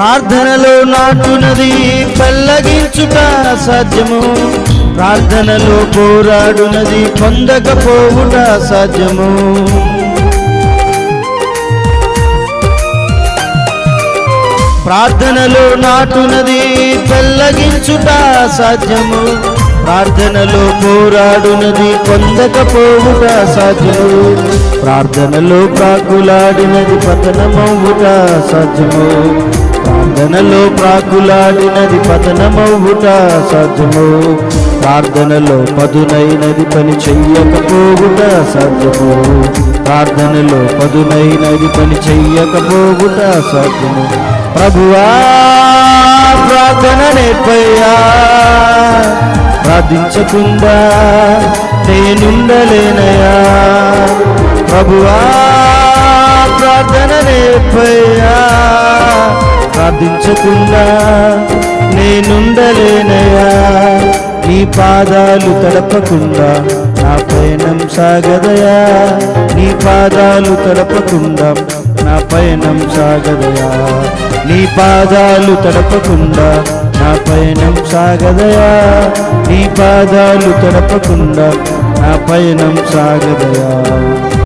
ప్రార్థనలో నాటునది పెల్లగించుట సాధ్యము ప్రార్థనలో పోరాడునది పొందకపోవుట సాధ్యము ప్రార్థనలో నాటునది పెల్లగించుట సాధ్యము ప్రార్థనలో పోరాడునది పొందకపోవుట సాధ్యము ప్రార్థనలో కాకులాడినది పతనమవుట సాధ్యము ప్రార్థనలో ప్రాకులాడినది పతనమవుట సాధ్యము. ప్రార్థనలో పదునైనది పని చెయ్యకపోవుట సాధ్యము. ప్రార్థనలో పదునైనది పని చెయ్యకపోవుట సాధ్యము. ప్రభువా ప్రార్థన నేర్పయ్యా. ప్రార్థించకుండా నేనుండలేనయా ప్రభువా ప్రార్థన నేర్పయ్యా. ప్రార్థించకుండా నేనుండలేనయా నీ పాదాలు తడపకుండా నా పయనం సాగదయా నీ పాదాలు తడపకుండా నా పయనం సాగదయా నీ పాదాలు తడపకుండా నా పయనం సాగదయా నీ పాదాలు తడపకుండా నా పయనం సాగదయా